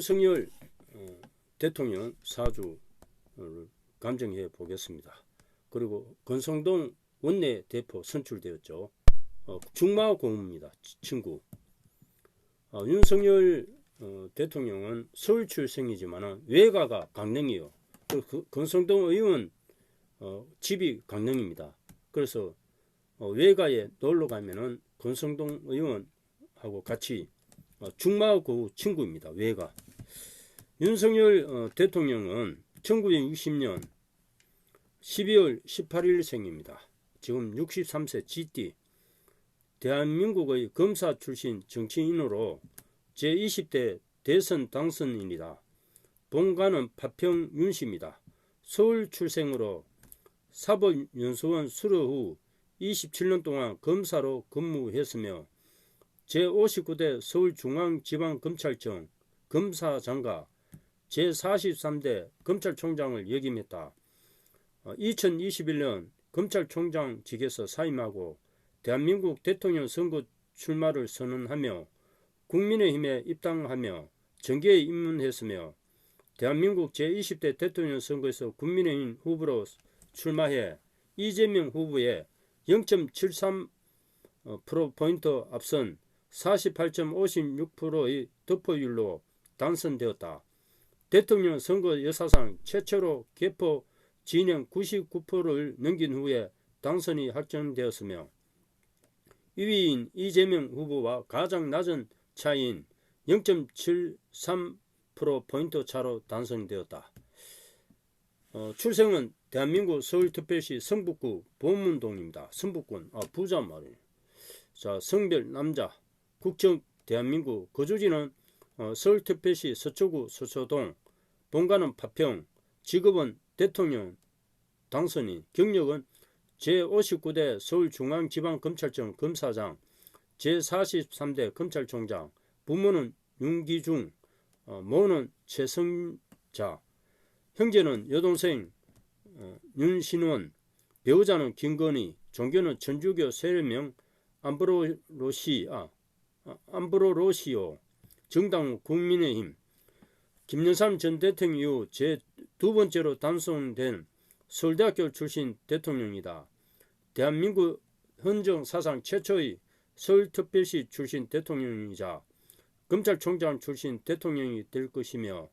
윤석열 어, 대통령 사주를 감정해 보겠습니다. 그리고 권성동 원내 대표 선출되었죠. 어, 중마 고문입니다. 치- 친구. 어, 윤석열 어, 대통령은 서울 출생이지만 외가가 강릉이요. 그, 그 권성동 의원 어, 집이 강릉입니다. 그래서 어, 외가에 놀러 가면은 권성동 의원하고 같이 어, 중마고 친구입니다. 외가. 윤석열 어, 대통령은 1960년 12월 18일 생입니다. 지금 63세 GT. 대한민국의 검사 출신 정치인으로 제20대 대선 당선인이다. 본가는 파평 윤씨입니다. 서울 출생으로 사법연수원 수료 후 27년 동안 검사로 근무했으며 제59대 서울중앙지방검찰청 검사장과 제43대 검찰총장을 역임했다. 2021년 검찰총장직에서 사임하고 대한민국 대통령 선거 출마를 선언하며 국민의힘에 입당하며 정계에 입문했으며 대한민국 제20대 대통령 선거에서 국민의힘 후보로 출마해 이재명 후보의 0.73%포인트 앞선 48.56%의 득표율로 당선되었다. 대통령 선거 역사상 최초로 개표 진영 99%를 넘긴 후에 당선이 확정되었으며 2위인 이재명 후보와 가장 낮은 차이인 0.73%포인트 차로 당선되었다. 어, 출생은 대한민국 서울특별시 성북구 보문동입니다. 성북군, 아, 부자 말이에요. 자, 성별 남자, 국적 대한민국, 거주지는 어, 서울특별시 서초구 서초동, 본가는 파평, 직업은 대통령 당선인, 경력은 제59대 서울중앙지방검찰청 검사장, 제43대 검찰총장, 부모는 윤기중, 어, 모는 최성자, 형제는 여동생 어, 윤신원, 배우자는 김건희, 종교는 천주교 세례명 암브로로시, 아, 아, 암브로로시오, 정당 국민의힘, 김영삼 전 대통령 이후 제 두 번째로 당선된 서울대학교 출신 대통령이다. 대한민국 헌정 사상 최초의 서울특별시 출신 대통령이자 검찰총장 출신 대통령이 될 것이며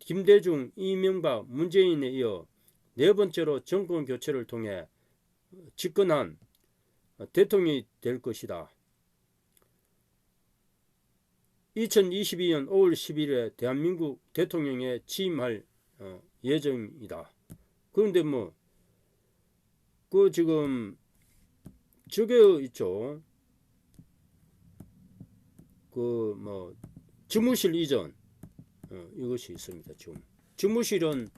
김대중, 이명박, 문재인에 이어 네 번째로 정권 교체를 통해 집권한 대통령이 될 것이다. 2022년 5월 10일에 대한민국 대통령에 취임할 어, 예정이다. 그런데 뭐, 그 지금 저게 있죠. 그뭐 집무실 이전 어, 이것이 있습니다. 지금 집무실은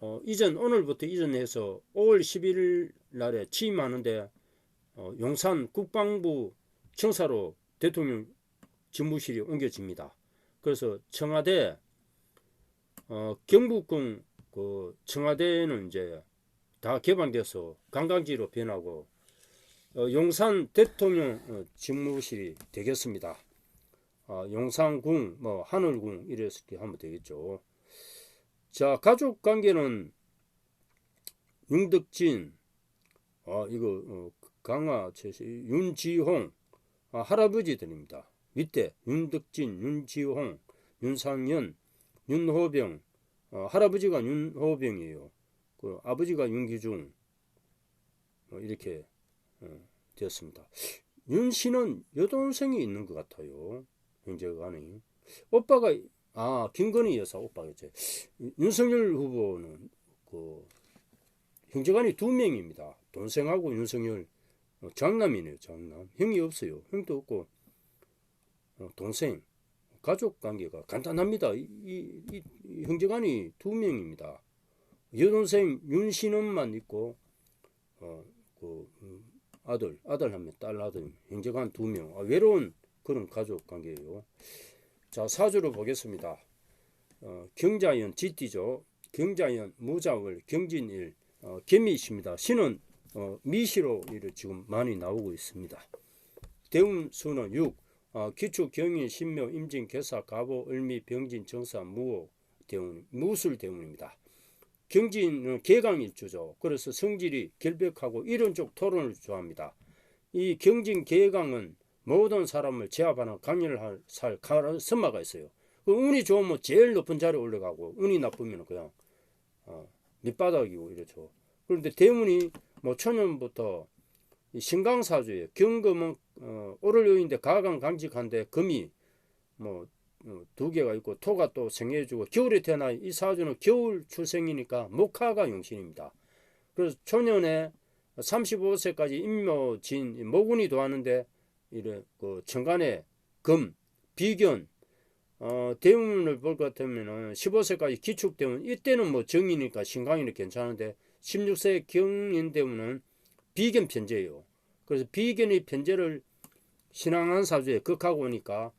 어, 이전 오늘부터 이전해서 5월 11일 날에 취임하는데 어, 용산 국방부 청사로 대통령 집무실이 옮겨집니다. 그래서 청와대 어, 경북군 그 청와대는 이제 다 개방돼서 관광지로 변하고 어, 용산 대통령 어, 집무실이 되겠습니다. 아, 용산궁, 뭐 하늘궁 이렇게 하면 되겠죠. 자, 가족 관계는 윤덕진, 아, 이거 어, 강화 최씨, 윤지홍, 아, 할아버지들입니다. 밑에 윤덕진, 윤지홍, 윤상현, 윤호병, 어, 할아버지가 윤호병이에요. 그 아버지가 윤기중 어, 이렇게 어, 되었습니다. 윤 씨는 여동생이 있는 것 같아요. 형제간이 오빠가 아 김건희 여사 오빠겠지. 윤석열 후보는 그 형제간이 두 명입니다. 동생하고 윤석열 어, 장남이네요. 장남 형이 없어요. 형도 없고 어, 동생 가족 관계가 간단합니다. 이, 이, 이, 이 형제간이 두 명입니다. 여동생 윤신원만 있고 어, 그 음, 아들 아들 한 명, 딸 아들 형제간 두 명. 아, 외로운 그런 가족 관계예요. 자 사주를 보겠습니다. 어, 경자연 지띠죠. 경자연 무작을 경진일 어, 개미십니다. 신은 어, 미시로 지금 많이 나오고 있습니다. 대운수는 6, 어, 기축, 경인, 신묘, 임진, 개사, 가보, 을미, 병진, 정사, 무호 대운, 무술 대운입니다. 경진은 개강일주죠. 그래서 성질이 결백하고 이런 쪽 토론을 좋아합니다. 이 경진 개강은 모든 사람을 제압하는 강렬할 살 선마가 있어요. 그 운이 좋으면 제일 높은 자리에 올라가고 운이 나쁘면 그냥 어, 밑바닥이고 이렇죠. 그런데 대운이 뭐 천년부터 신강사주예요. 경금은 어, 오를 요인데 가강 강직한데 금이 뭐 어, 두 개가 있고 토가 또 생해주고 겨울에 태어나 이 사주는 겨울 출생이니까 목화가 용신입니다. 그래서 초년에 35세까지 임묘진 모군이 도하는데 이래 그 천간에 금 비견 어, 대운을 볼 것 같으면은 15세까지 기축대운 이때는 뭐 정이니까 신강이는 괜찮은데 16세 경인 대운은 비견 편제예요. 그래서 비견의 편제를 신앙한 사주에 극하고 오니까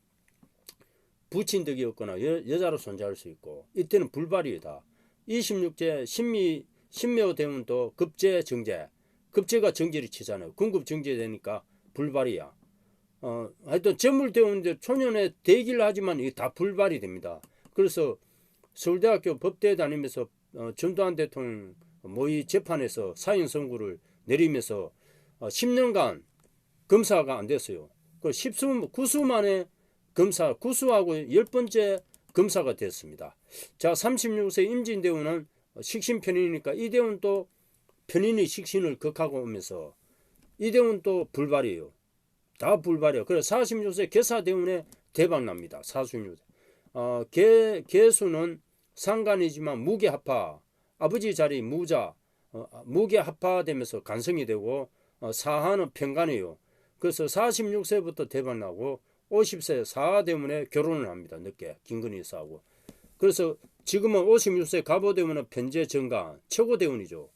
부친 덕이 없거나 여, 여자로 손자할 수 있고 이때는 불발이다. 26제 신미 신묘 대운도 급제 정제 급제가 정제를 치잖아요. 궁급 정제 되니까 불발이야. 어, 하여튼 전물 대운인데 초년에 대기를 하지만 이게 다 불발이 됩니다. 그래서 서울대학교 법대 다니면서 어, 전두환 대통령 모의 재판에서 사형 선고를 내리면서 어, 10년간 검사가 안 됐어요. 그 10수, 9수 만에 검사, 9수하고 열 번째 검사가 됐습니다. 자, 36세 임진대운은 식신 편인이니까 이대운 또 편인의 식신을 극하고 오면서 이대운 또 불발이에요. 다 불발이에요. 그래서 46세 개사대운에 대박 납니다. 사수유. 어, 개, 개수는 상간이지만 무게합파, 아버지 자리 무자, 어, 무게합파되면서 간성이 되고 어, 사하는 편간이에요. 그래서 46세부터 대박 나고 50세 사하 때문에 결혼을 합니다. 늦게 김건희 싸우고. 그래서 지금은 56세 가보 되면 편제 정가 최고 대운이죠.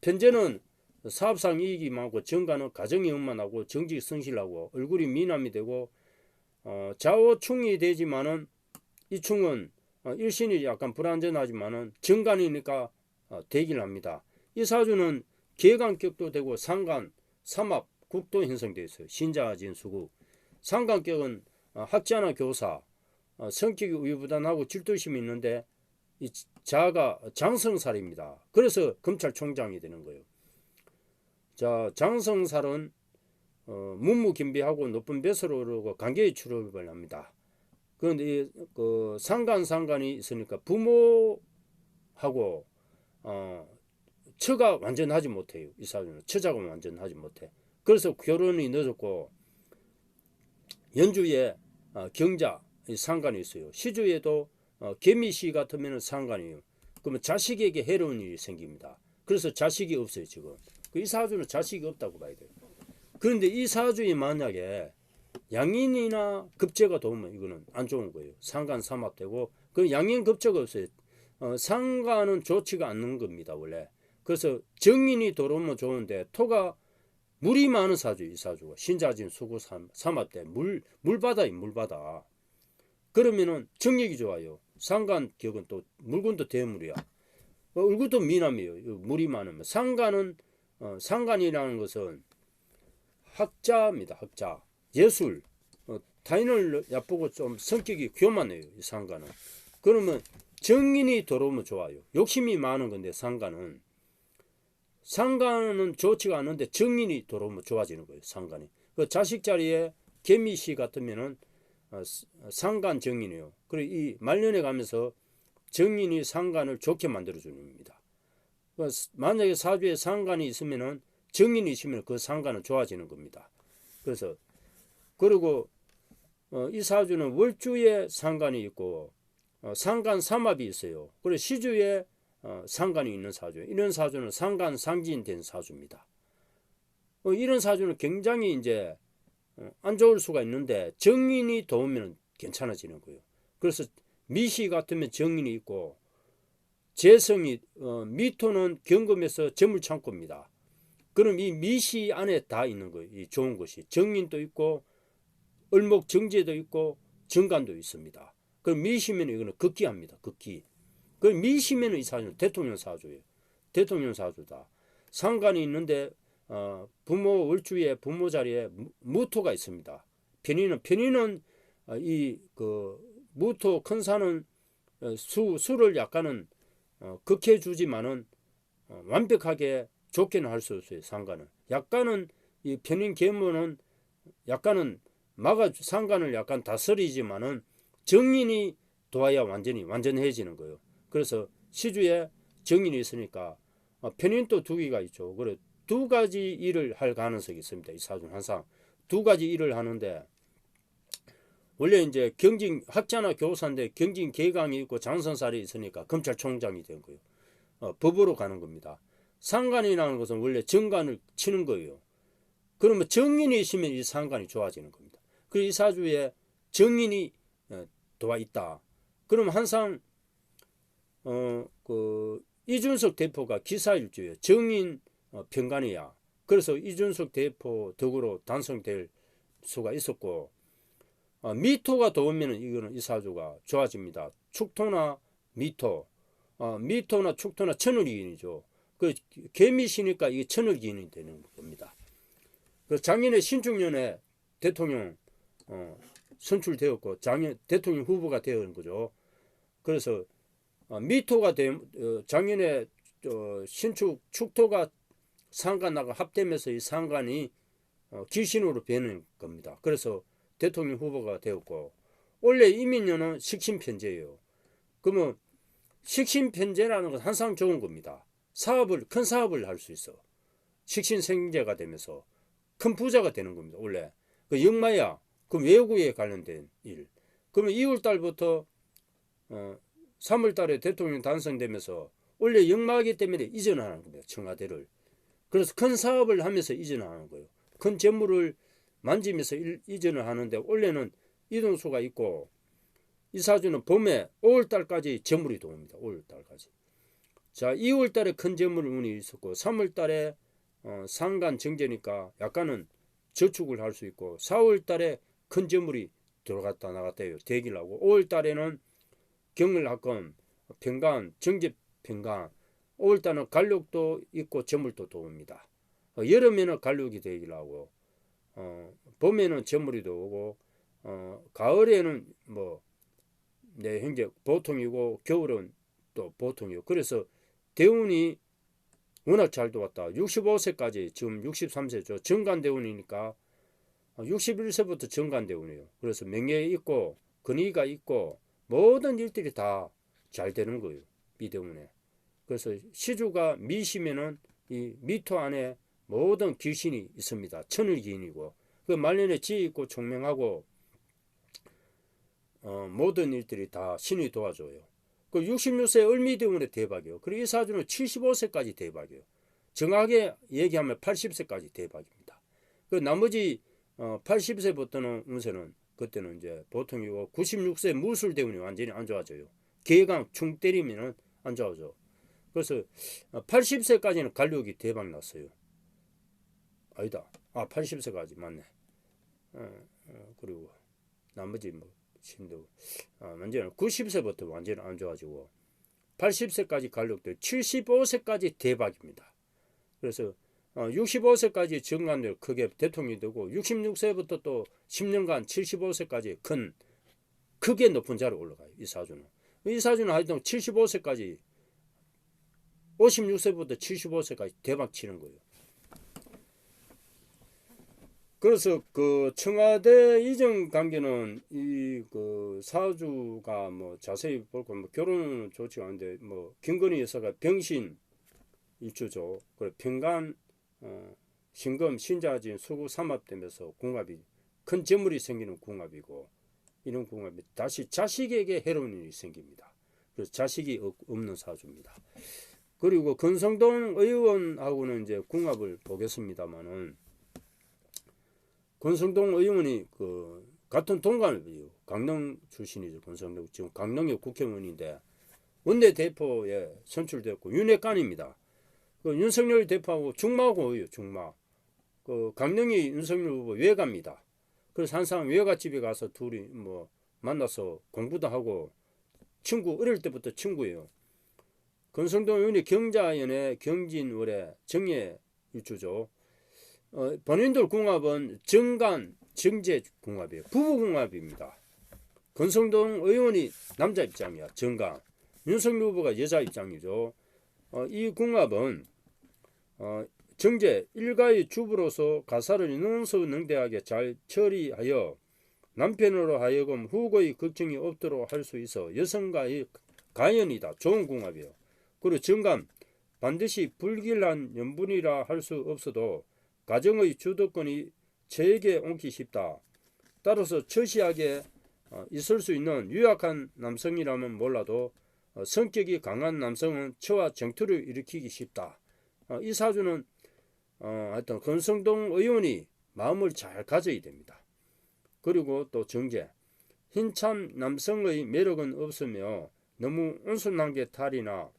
편제는 사업상 이익이 많고 정가는 가정이 엉만하고 정직 성실하고 얼굴이 미남이 되고 어, 좌우충이 되지만은 이 충은 어, 일신이 약간 불안전하지만은 정간이니까 어, 되길 합니다. 이 사주는 계간격도 되고 상간, 삼합, 국도 형성되어 있어요. 신자진 수국. 상관격은 어, 학자나 교사, 어, 성격이 우유부단하고 질투심이 있는데 이 자가 장성살입니다. 그래서 검찰총장이 되는 거예요. 자, 장성살은 어, 문무김비하고 높은 배설을 오르고 관계의 출입을 합니다. 그런데 그 상간 상간이 있으니까 부모하고 어, 처가 완전하지 못해요. 이 사주는 처자가 완전하지 못해. 그래서 결혼이 늦었고 연주에 어, 경자 상관이 있어요. 시주에도 어, 개미시 같으면 상관이에요. 그러면 자식에게 해로운 일이 생깁니다. 그래서 자식이 없어요 지금. 그 이 사주는 자식이 없다고 봐야 돼요. 그런데 이 사주에 만약에 양인이나 급제가 도우면 이거는 안 좋은 거예요. 상관 삼합되고 그 양인 급제가 없어요. 어, 상관은 좋지가 않는 겁니다 원래. 그래서 정인이 들어오면 좋은데 토가 물이 많은 사주 이 사주가 신자진 수구 삼합대 물 물바다이 물바다. 그러면은 정력이 좋아요. 상관격은 또 물건도 대물이야. 어, 얼굴도 미남이에요. 물이 많으면 상관은 어, 상관이라는 것은 학자입니다. 학자 예술 어, 타인을 얕보고 좀 성격이 교만해요. 이 상관은 그러면 정인이 들어오면 좋아요. 욕심이 많은 건데 상관은 상관은 좋지가 않은데 정인이 들어오면 좋아지는 거예요. 상관이. 그 자식 자리에 개미씨 같으면은 어, 상관 정인이에요. 그리고 이 말년에 가면서 정인이 상관을 좋게 만들어 주는 겁니다. 그 만약에 사주에 상관이 있으면은 정인이 있으면 그 상관은 좋아지는 겁니다. 그래서 그리고 어, 이 사주는 월주에 상관이 있고 어, 상관 삼합이 있어요. 그리고 시주에 어, 상관이 있는 사주예요. 이런 사주는 상관 상진된 사주입니다. 어, 이런 사주는 굉장히 이제 어, 안 좋을 수가 있는데 정인이 도우면 괜찮아지는 거예요. 그래서 미시 같으면 정인이 있고 재성이 어, 미토는 경금에서 점을 창고입니다. 그럼 이 미시 안에 다 있는 거예요. 이 좋은 것이 정인도 있고 을목 정제도 있고 정관도 있습니다. 그럼 미시면 이거는 극기합니다. 극기. 그 미시면은 이 사주는 대통령 사주예요. 대통령 사주다. 상관이 있는데 어, 부모 월주에 부모 자리에 무토가 있습니다. 편의는 편의는 어, 이그 무토 큰 산은 어, 수 수를 약간은 어, 극해 주지만은 어, 완벽하게 좋게는 할 수 없어요 상관은 약간은 이 편인 계문은 약간은 막아 상관을 약간 다스리지만은 정인이 도와야 완전히 완전해지는 거예요. 그래서 시주에 정인이 있으니까 어, 편인도 두 개가 있죠. 그래 두 가지 일을 할 가능성이 있습니다. 이 사주는 항상 두 가지 일을 하는데 원래 이제 경진 학자나 교사인데 경진 계강이 있고 장선살이 있으니까 검찰총장이 된 거예요. 어, 법으로 가는 겁니다. 상관이라는 것은 원래 정관을 치는 거예요. 그러면 정인이 있으면 이 상관이 좋아지는 겁니다. 그리고 이 사주에 정인이 어, 도와 있다. 그럼 항상 어 그 이준석 대표가 기사일주에 정인 어, 평간이야. 그래서 이준석 대표 덕으로 단성될 수가 있었고 어, 미토가 도우면 이거는 이 사주가 좋아집니다. 축토나 미토, 어, 미토나 축토나 천을기인이죠. 그 개미시니까 이게 천을기인이 되는 겁니다. 그 작년에 신중년에 대통령 어, 선출되었고 작년 대통령 후보가 되는 거죠. 그래서 어, 미토가 되, 어, 작년에 어, 신축 축토가 상관하고 합되면서 이 상관이 어, 귀신으로 변는 겁니다. 그래서 대통령 후보가 되었고 원래 이민년은 식신편제예요. 그러면 식신편제라는 건 항상 좋은 겁니다. 사업을 큰 사업을 할 수 있어. 식신생제가 되면서 큰 부자가 되는 겁니다. 원래 그 역마야 그 외국에 관련된 일. 그러면 2월 달부터 어, 3월 달에 대통령 당선되면서 원래 역마기 때문에 이전하는 겁니다. 청와대를. 그래서 큰 사업을 하면서 이전하는 거예요. 큰 재물을 만지면서 일, 이전을 하는데 원래는 이동수가 있고 이 사주는 봄에 5월 달까지 재물이 들어옵니다. 5월 달까지. 자, 2월 달에 큰 재물 운이 있었고 3월 달에 어, 상간 정제니까 약간은 저축을 할 수 있고 4월 달에 큰 재물이 들어갔다 나갔다 해요. 대기를 하고 5월 달에는 경을학건 평간 정제 평간 5월 달은 갈력도 있고 재물도 들어옵니다. 어, 여름에는 갈력이 대기를 하고 어, 봄에는 재물이 들어오고 어, 가을에는 뭐내 현재 보통이고 겨울은 또 보통이고 그래서 대운이 워낙 잘 도왔다. 65세까지 지금 63세죠. 정관대운이니까 61세부터 정관대운이에요. 그래서 명예 있고 근위가 있고 모든 일들이 다 잘 되는 거예요. 미대운에. 그래서 시주가 미시면은 이 미토 안에 모든 귀신이 있습니다. 천을기인이고 그 말년에 지 있고 총명하고 어, 모든 일들이 다 신이 도와줘요. 그 66세 을미대운의 대박이요. 그리고 이 사주는 75세까지 대박이요. 정확하게 얘기하면 80세까지 대박입니다. 그 나머지 어, 80세부터는 운세는 그때는 이제 보통이고 96세 무술대운이 완전히 안 좋아져요. 개강 충 때리면은 안 좋아져. 그래서 80세까지는 갈력이 대박 났어요. 아니다. 아 80세까지 맞네. 어, 어, 그리고 나머지 뭐 신도 어, 완전히 90세부터 완전히 안 좋아지고 80세까지 갈력도 75세까지 대박입니다. 그래서 어, 65세까지 정관들 크게 대통령이 되고 66세부터 또 10년간 75세까지 큰 크게 높은 자리에 올라가요. 이 사주는. 이 사주는 하여튼 75세까지 56세부터 75세까지 대박 치는 거예요. 그래서 그 청와대 이전 관계는 이 그 사주가 뭐 자세히 볼고 뭐 결혼은 좋지 않은데 뭐 김건희 여사가 병신 일주죠. 그 평간 어, 신금 신자진 수구 삼합되면서 궁합이 큰 재물이 생기는 궁합이고 이런 궁합이 다시 자식에게 해로운 일이 생깁니다. 그래서 자식이 없는 사주입니다. 그리고 건성동 의원하고는 이제 궁합을 보겠습니다만은 권성동 의원이 그 같은 동갑이에요. 강릉 출신이죠. 권성동 지금 강릉의 국회의원인데 원내 대표에 선출됐고 윤핵관입니다. 그 윤석열 대표하고 중마고예요. 중마. 그 강릉이 윤석열 후보 외가입니다. 그래서 항상 외갓집에 가서 둘이 뭐 만나서 공부도 하고 친구 어릴 때부터 친구예요. 권성동 의원이 경자연의 경진월의 정예 일주죠. 어, 본인들 궁합은 정간 정제 궁합이에요. 부부 궁합입니다. 권성동 의원이 남자 입장이야. 정강. 윤석열 후보가 여자 입장이죠. 어, 이 궁합은 어, 정제 일가의 주부로서 가사를 능수능대하게 잘 처리하여 남편으로 하여금 후고의 걱정이 없도록 할 수 있어 여성과의 가연이다. 좋은 궁합이요. 그리고 정감 반드시 불길한 연분이라 할 수 없어도 가정의 주도권이 저에게 옮기 쉽다. 따라서 처시하게 어, 있을 수 있는 유약한 남성이라면 몰라도 어, 성격이 강한 남성은 처와 정투를 일으키기 쉽다. 어, 이 사주는 어, 하여튼 권성동 의원이 마음을 잘 가져야 됩니다. 그리고 또 정제 흰참 남성의 매력은 없으며 너무 온순한 게 탈이나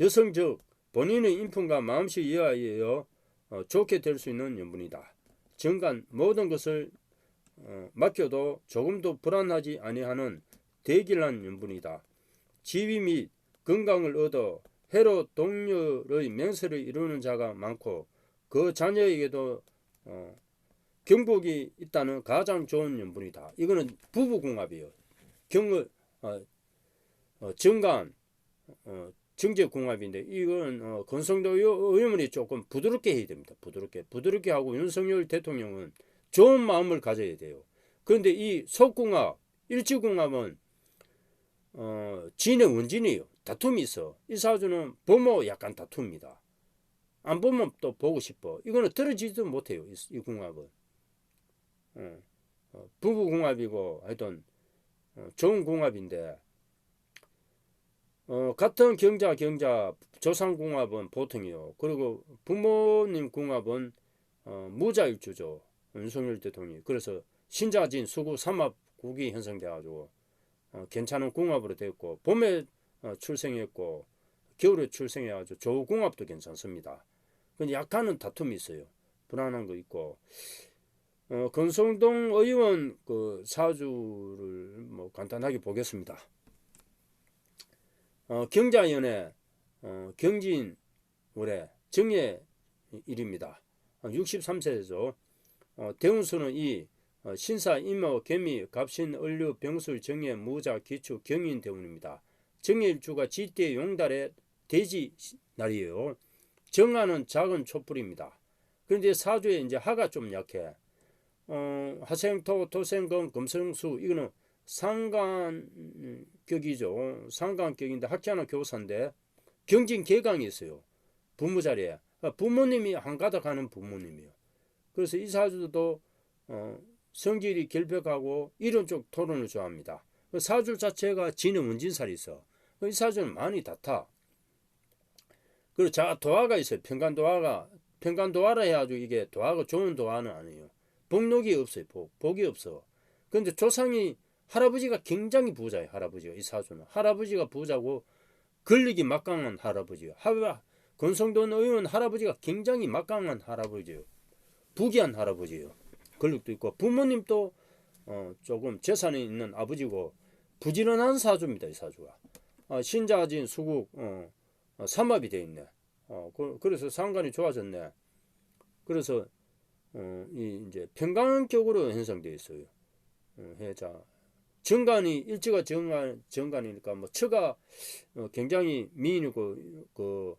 여성적 본인의 인품과 마음씨 이하여 어, 좋게 될 수 있는 연분이다. 정간 모든 것을 어, 맡겨도 조금도 불안하지 아니하는 대길한 연분이다. 지위 및 건강을 얻어 해로 동료의 명세를 이루는 자가 많고 그 자녀에게도 어, 경복이 있다는 가장 좋은 연분이다. 이거는 부부궁합이에요. 경을 어, 어, 정간 어, 정제궁합인데 이건 어, 권성도 의- 의원이 조금 부드럽게 해야 됩니다. 부드럽게 부드럽게 하고 윤석열 대통령은 좋은 마음을 가져야 돼요. 그런데 이 속궁합 일지궁합은 어, 진의 원진이에요. 다툼이 있어. 이 사주는 보모 약간 다툽니다. 안 보면 또 보고 싶어. 이거는 떨어지지도 못해요. 이, 이 궁합은. 어, 어, 부부 궁합이고 하여튼 어, 좋은 궁합인데 어, 같은 경자 경자 조상 궁합은 보통이요. 그리고 부모님 궁합은 어, 무자일주죠. 윤석열 대통령이. 그래서 신자진 수구 삼합국이 형성돼가지고 어, 괜찮은 궁합으로 됐고 봄에 어, 출생했고 겨울에 출생해가지고 조궁합도 괜찮습니다. 근데 약간은 다툼이 있어요. 불안한 거 있고 어, 권성동 의원 그 사주를 뭐 간단하게 보겠습니다. 어, 경자연의 어, 경진 올해 정예 일입니다. 63세죠. 어, 대운수는 이 어, 신사 임모 개미 갑신 을류 병술 정예 무자 기축 경인 대운입니다. 정일주가 지대 용달의 돼지 날이에요. 정화는 작은 촛불입니다. 그런데 사주에 이제 하가 좀 약해. 어, 화생토, 토생금, 금성수 이거는 상간격이죠. 상간격인데 학자나 교사인데 경진 개강이 있어요. 부모 자리에 그러니까 부모님이 한가닥 하는 부모님이에요. 그래서 이 사주도 어, 성질이 결벽하고 쪽 토론을 좋아합니다. 그 사주 자체가 진의 원진살이 있어. 이 사주는 많이 다타. 그리고 자 도화가 있어요. 평간 도화가 평간 도화라 해가지고 이게 도화가 좋은 도화는 아니에요. 복록이 없어요. 복 복이 없어. 근데 조상이 할아버지가 굉장히 부자예요. 할아버지가 이 사주는 할아버지가 부자고 권력이 막강한 할아버지예요. 하 권성돈 의원 할아버지가 굉장히 막강한 할아버지예요. 부귀한 할아버지예요. 권력도 있고 부모님도 어, 조금 재산이 있는 아버지고 부지런한 사주입니다. 이 사주가 아, 신자진 수국 어, 어, 삼합이 돼 있네. 어, 그, 래서 상관이 좋아졌네. 그래서 어, 이 이제 평강격으로 형성되어 있어요. 어, 해자 정관이 일지가 정관 정관이니까 뭐 처가 어, 굉장히 미인이고 그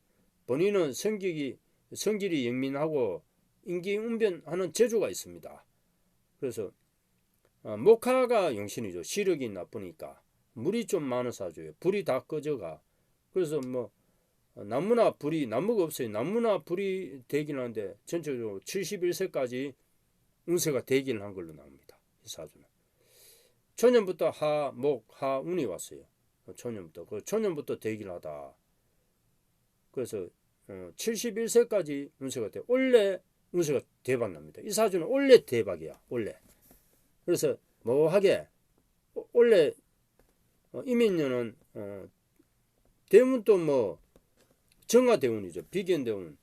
본인은 성격이 성질이 영민하고 인기응변하는 재주가 있습니다. 그래서 어, 목화가 영신이죠. 시력이 나쁘니까 물이 좀 많은 사주예요. 불이 다 꺼져가. 그래서 뭐 어, 나무나 불이 나무가 없어요. 나무나 불이 되긴 하는데 전체적으로 71세까지 운세가 되긴 한 걸로 나옵니다. 이 사주는. 초년부터 하, 목, 하, 운이 왔어요. 어, 초년부터. 그 초년부터 되긴 하다. 그래서 어, 71세까지 운세가 돼. 원래 운세가 대박 납니다. 이 사주는 원래 대박이야. 원래. 그래서 뭐하게 어, 원래 어, 이민년은 어, 대운도 뭐 정화대운이죠. 비견대운.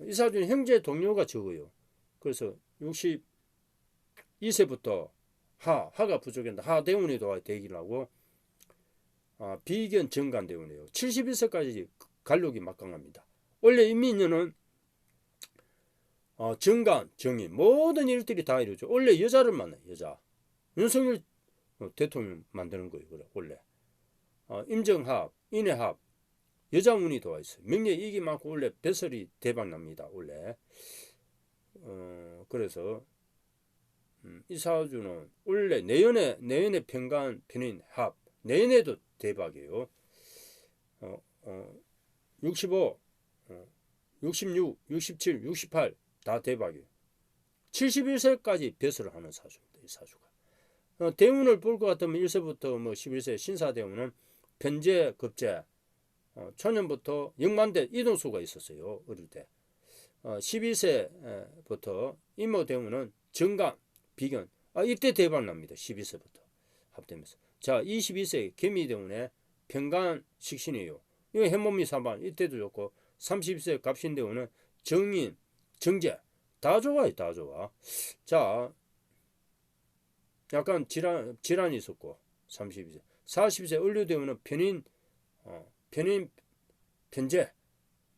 이 사주는 형제 동료가 적어요. 그래서 62세부터 하, 하가 부족했는데 하대운이 도와 대기를 하고 아, 비견 정간대운이에요. 71세까지 간록이 막강합니다. 원래 인민년은 어, 정관, 정의 모든 일들이 다 이루죠. 원래 여자를 만나요. 여자. 윤석열 어, 대통령 만드는 거예요. 그래 원래. 어, 임정합, 인해합, 여자운이 도와 있어요. 명예 이익이 많고 원래 배설이 대박 납니다. 원래. 어, 그래서 음, 이 사주는 원래 내연의 내연의 평간 편인 합 내연에도 대박이에요. 어, 어, 65, 어, 66, 67, 68 다 대박이에요. 71세까지 배설을 하는 사주입니다. 이 사주가. 어, 대운을 볼 것 같으면 1세부터 뭐 11세 신사대운은 편제, 급제, 어, 초년부터 영만대 이동수가 있었어요. 어릴 때. 어, 12세부터 임모대운은 정강, 비견. 아, 이때 대박 납니다. 12세부터 합되면서. 자, 22세 개미대운에 평간 식신이에요. 이거 해몸이 사반 이때도 좋고 30세 갑신대운은 정인, 정제 다 좋아요. 다 좋아. 자, 약간 질환, 질환이 있었고 32세. 40세 을류대운은 편인, 어, 편인, 편제.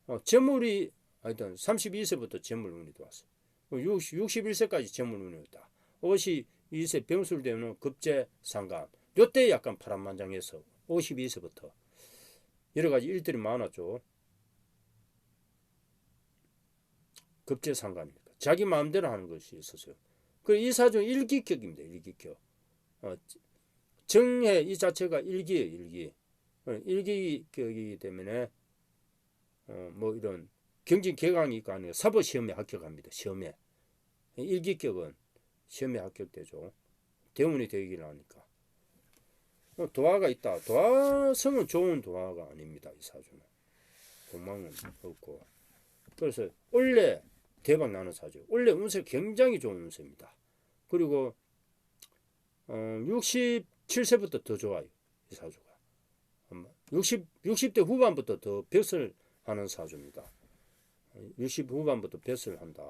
어, 재물이 하여튼 32세부터 재물운이 들어왔어요. 60, 61세까지 재물운이 왔다. 52세 병술대운은 급제 상관. 요때 약간 파란만장해서 52세부터 여러 가지 일들이 많았죠. 급제 상관이니까 자기 마음대로 하는 것이 있었어요. 그이 사주 일기격입니다. 일기격. 어, 정해 이 자체가 일기예요. 일기. 어, 일기격이기 때문에 어, 뭐 이런 경진 개강이 있고 아니에요. 사법 시험에 합격합니다. 시험에 일기격은 시험에 합격되죠. 대운이 되기를 하니까. 어, 도화가 있다. 도화성은 좋은 도화가 아닙니다. 이 사주는. 도망은 없고. 그래서 원래 대박 나는 사주. 원래 운세 굉장히 좋은 운세입니다. 그리고 어, 67세부터 더 좋아요. 이 사주가. 60, 60대 후반부터 더 벼슬 하는 사주입니다. 60 후반부터 벼슬 한다.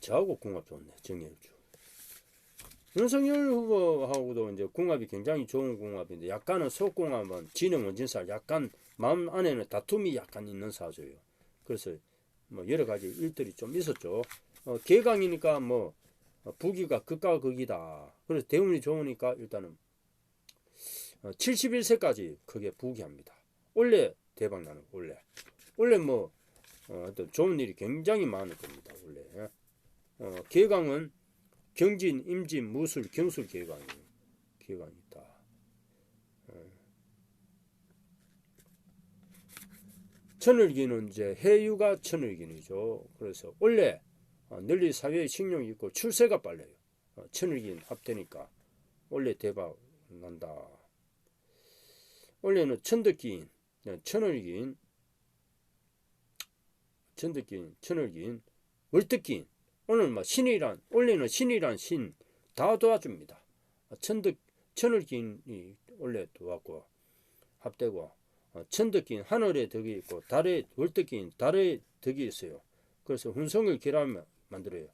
저하고 궁합 좋네. 정일주. 윤석열 후보하고도 이제 궁합이 굉장히 좋은 궁합인데 약간은 속궁합은 진영 원진살 약간 마음 안에는 다툼이 약간 있는 사주예요. 그래서 뭐 여러 가지 일들이 좀 있었죠. 어, 개강이니까 뭐 어, 부기가 극과 극이다. 그래서 대운이 좋으니까 일단은 어, 71세까지 크게 부기합니다. 원래 대박 나는 원래 원래 뭐 어, 어떤 좋은 일이 굉장히 많을 겁니다. 원래 어, 개강은 경진, 임진, 무술, 경술 개강이 개강이 있다. 어. 천을기는 이제 해유가 천을기이죠. 그래서 원래 어, 널리 사회에 식령이 있고 출세가 빨라요. 어, 천을기는 합되니까 원래 대박 난다. 원래는 천덕기인, 천을기인, 천덕기인, 천을기인, 월덕기인 오늘 뭐 신이란 원래는 신이란 신 다 도와줍니다. 천덕 천을 기인이 원래 도왔고 합되고 어, 천덕기인 하늘에 덕이 있고 달에 월덕기인 달에 덕이 있어요. 그래서 hun성을 기라면 만들어요.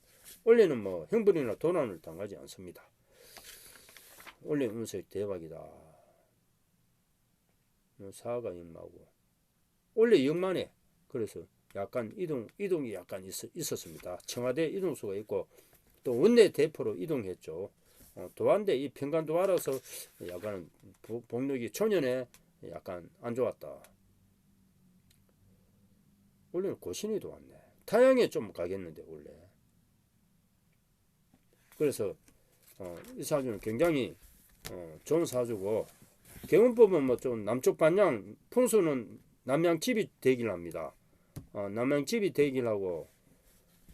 원래는 뭐 형벌이나 도난을 당하지 않습니다. 원래 운세 대박이다. 뭐 사가 임하고 원래 영만해. 그래서 약간 이동 이동이 약간 있, 있었습니다. 청와대 이동수가 있고 또 원내 대표로 이동했죠. 어, 도안대 이 평간도 알아서 약간 복력이 초년에 약간 안 좋았다. 원래는 고신이 도 왔네. 타양에 좀 가겠는데 원래. 그래서 어, 이 사주는 굉장히 어, 좋은 사주고 개운법은 뭐 좀 남쪽 반양 풍수는 남양 집이 되길 합니다. 어, 남양집이 되길 하고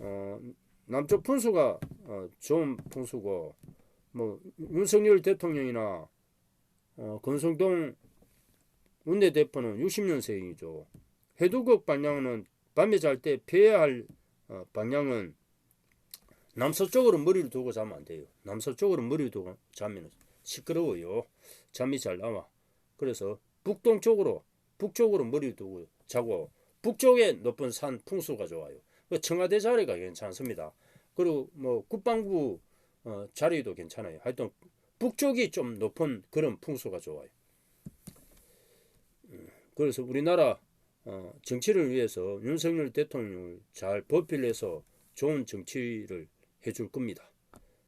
어, 남쪽 풍수가 어, 좋은 풍수고 뭐 윤석열 대통령이나 어, 권성동 원내대표는 60년생이죠. 해두국 방향은 밤에 잘 때 피해야 할 어, 방향은 남서쪽으로 머리를 두고 자면 안 돼요. 남서쪽으로 머리를 두고 자면 시끄러워요. 잠이 잘 나와. 그래서 북동쪽으로 북쪽으로 머리를 두고 자고 북쪽에 높은 산 풍수가 좋아요. 그 청와대 자리가 괜찮습니다. 그리고 뭐 국방부 어, 자리도 괜찮아요. 하여튼 북쪽이 좀 높은 그런 풍수가 좋아요. 음, 그래서 우리나라 어, 정치를 위해서 윤석열 대통령을 잘 보필해서 좋은 정치를 해줄 겁니다.